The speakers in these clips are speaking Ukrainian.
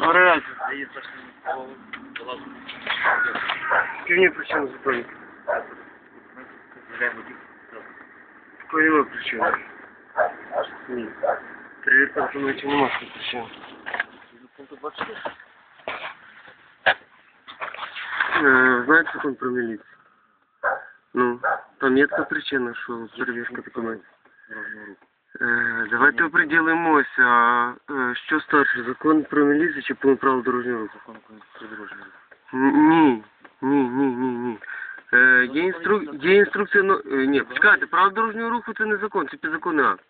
Добрий вечір. Скажіть причину зупинки. Якої нема причини? Ні. Перевірка документів нема такої причини. Е, Знаєте закон про міліцію? Ну, там є така причина, що перевірка документів. Е, Давайте оприділимося, е, що старше, закон про міліцію чи про право дорожнього руху? Н- Ні, ні, ні, ні, ні. Е, є, інструк... є інструкція, ну, е, ні, почекайте, право дорожнього руху це не закон, це підзаконний акт.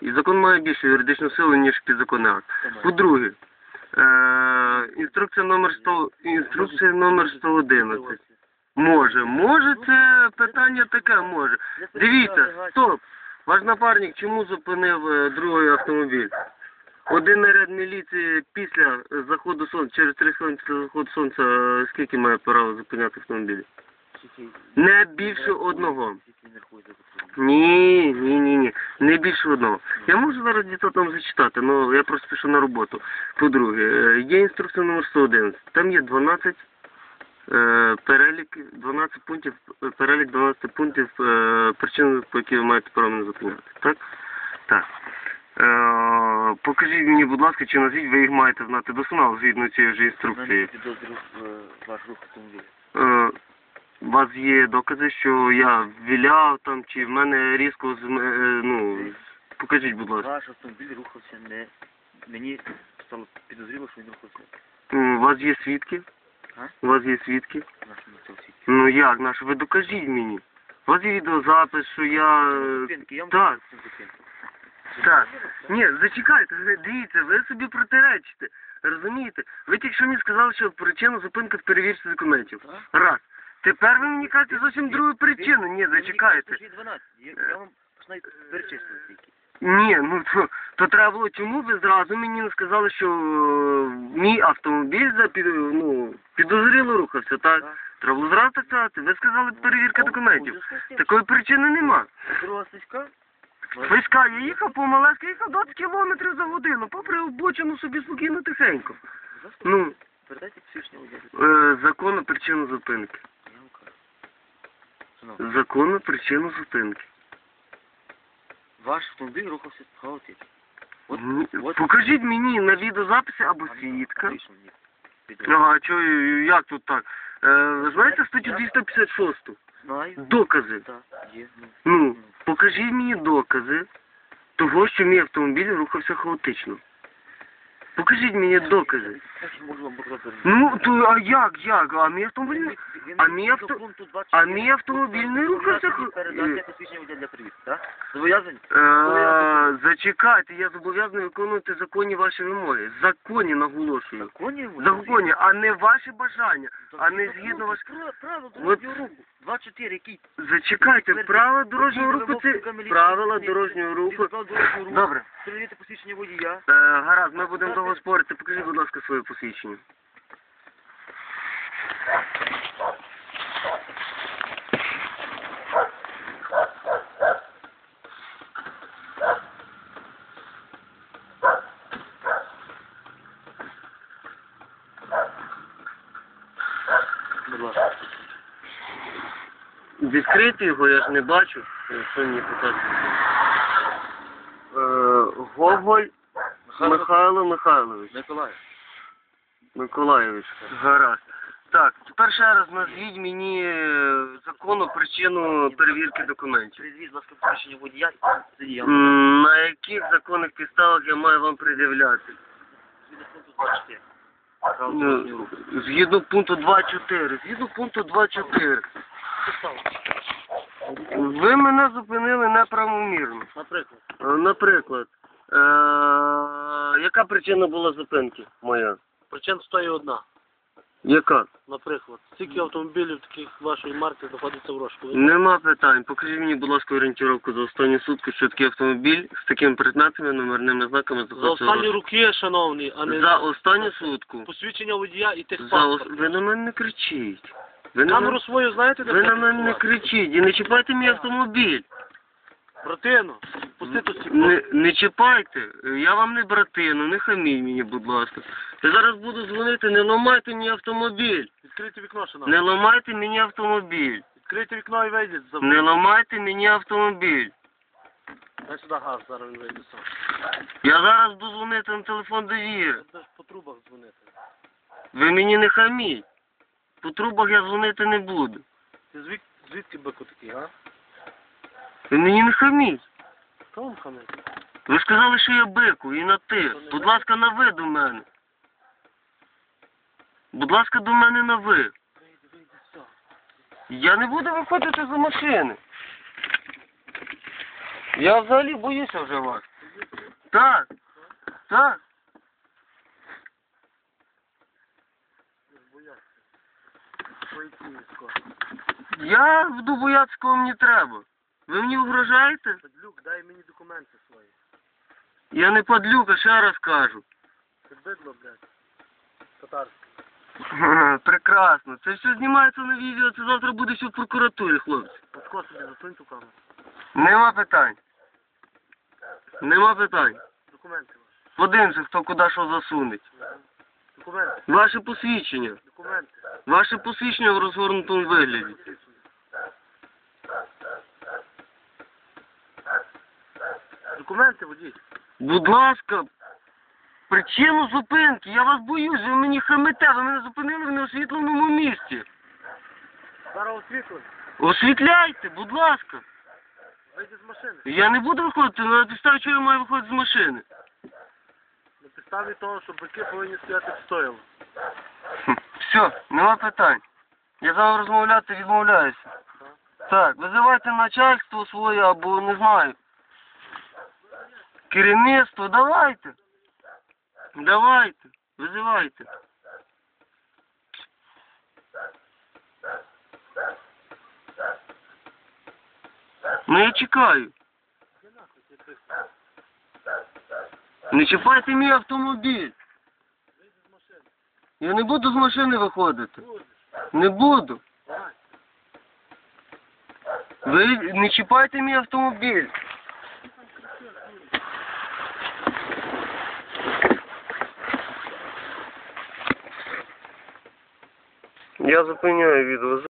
І закон має більшу юридичну силу, ніж підзаконний акт. По-друге, е, інструкція номер 100, інструкція номер 111. Може, може це питання таке, може. Дивіться, стоп. Ваш напарник чому зупинив е, другий автомобіль? Один наряд міліції після заходу сонця, через три хвилини після заходу сонця, е, скільки має право зупиняти автомобілі? Не більше одного. Ні, ні, ні, ні. Не більше одного. Я можу зараз дітей там зачитати, але я просто пишу на роботу. По-друге, е, є інструкція номер 111. Там є 12 е, перелік, 12 пунктів, е, перелік 12 пунктів е, причин, по які ви маєте право не зупиняти. Так? Так. Е, покажіть мені, будь ласка, чи назвіть, ви їх маєте знати досконало згідно цієї ж інструкції. автомобіля. Е, у вас є докази, що я віляв там, чи в мене різко з е, ну, покажіть, будь ласка. Ваш автомобіль рухався не... Мені стало підозріло, що він рухався У вас є свідки? У вас є свідки? Ну як, наш, ви докажіть мені. У вас є відеозапис, що я... Зупинки, Так. Так. Ні, зачекайте, дивіться, ви собі протиречите. Розумієте? Ви тільки що мені сказали, що причина зупинки в перевірці документів. Раз. Тепер ви мені кажете зовсім другу причину. Ні, зачекайте. Мені 12. Я, вам починаю перечислити тільки. Ні, ну то, то треба було чому ви зразу мені не сказали, що е, мій автомобіль за під, ну, підозріло рухався, так? Так. Треба було зразу так сказати. Ви сказали перевірка документів. Такої причини нема. Друга? Виска, я їхав по Малецьку, їхав 20 кілометрів за годину, попри обочину собі спокійно тихенько. Ну, Передайте водія. е, законна причина зупинки. Я вам кажу. Шановний, Законна причина зупинки. Ваш автомобіль рухався хаотично. От, Ні, от- Покажіть мені на відеозаписі або свідка. Вийшов мені. Відео. Ага, чо, як тут так? Е, ви знаєте статтю 256? Знаю. Докази. Так, є. Ну, Ну, покажіть мені докази того, що мій автомобіль рухався хаотично. Покажіть мені докази. Ну, то а як, як? А мій автомобіль. Він- він а мій авто- до пункту 24 а мій автомобіль не рухався Зобов'язані Передати е. посвідчення для перевірки, так? Зобов'язані? Е, зачекайте, я зобов'язаний виконувати законні ваші вимоги. Законні наголошую. Законні? Законні, а не ваші бажання, а не згідно ваш. Правило От- дорожнього руху. 24, який? Зачекайте, правила дорожнього руху це правила дорожнього руху. Добре. Перевірити посвідчення водія. Е, гаразд, ми будемо довго спорити. Покажіть, будь ласка, своє посвідчення. Будь ласка. Відкрити його, я ж не бачу. Що мені питати? Е, Гоголь Михайло Михайлович. Миколаїв. Миколаєвич. Гаразд. Так, тепер ще раз назвіть мені е, законну причину перевірки документів. Перевіріть, будь ласка, посвідчення водія. Тоді я М, На яких законних підставах я маю вам пред'являти? Згідно пункту 24. Правила Ну, дорожнього руху. Згідно пункту 2.4. Згідно пункту 2.4. Ви мене зупинили неправомірно. Наприклад. Е, Наприклад, е, яка причина була зупинки моя? Причин стоїть одна. Яка? Наприклад, скільки автомобілів таких вашої марки знаходиться в розшуку? Ви Нема питань. Покажіть мені, будь ласка, орієнтировку за останні сутки, що такий автомобіль з такими предметами, номерними знаками За останні розшуку. роки, шановний, а не За останню сутку. посвідчення водія і тих За ос... Ви на мене не кричіть. Ви на Камеру мене... свою знаєте, де Ви на мене не кричіть і не чіпайте мій автомобіль. Братину, пусти тут стекло. Не, не чіпайте, я вам не братину, не хамій мені, будь ласка. Я зараз буду дзвонити, не ламайте мені автомобіль. Відкрийте вікно, ще Не ламайте мені автомобіль. Відкрийте вікно і вийдіть за Не ламайте мені автомобіль. Дай сюди газ, зараз він вийде сам. Я зараз буду дзвонити на телефон довіри. Це ж по трубах дзвонити. Ви мені не хаміть. По трубах я дзвонити не буду. Ти звід... звідки бику такий, а? Ви мені не хаміть. Хто вам хамить? Ви сказали, що я бику і на ти. Будь ласка, на ви до мене. Будь ласка, до мене на ви. Я не буду виходити з машини. Я взагалі боюся вже вас. Так. Так. Я в Дубояцького мені треба. Ви мені угрожаєте? Падлюк, дай мені документи свої. Я не подлюка, ще раз кажу. Це бидло, блядь. Татарське. Прекрасно. Це все знімається на відео, це завтра буде все в прокуратурі, хлопці. Паsko собі засунь ту камеру. Нема питань. Нема питань. Документи ваші. Подивимося, хто куди що засунеть. Документи. Ваше посвідчення. Документи. Ваше посвідчення в розгорнутому вигляді. Документи, водій. Будь ласка, причину зупинки. Я вас боюсь, ви мені хамите, ви мене зупинили в неосвітленому місці. Зараз освітлюй. Освітляйте, будь ласка. Вийди з машини. Я не буду виходити, на підставі чого я маю виходити з машини. Підставі того, що бики повинні стояти стояло. Хм, Все, нема питань. Я з вами розмовляти відмовляюся. Так, визивайте начальство своє або не знаю. Керівництво, давайте. Давайте, визивайте. Ну я чекаю. Не чіпайте мій автомобіль. Я не буду з машини виходити. Не буду. Ви не чіпайте мій автомобіль. Я зупиняю відео.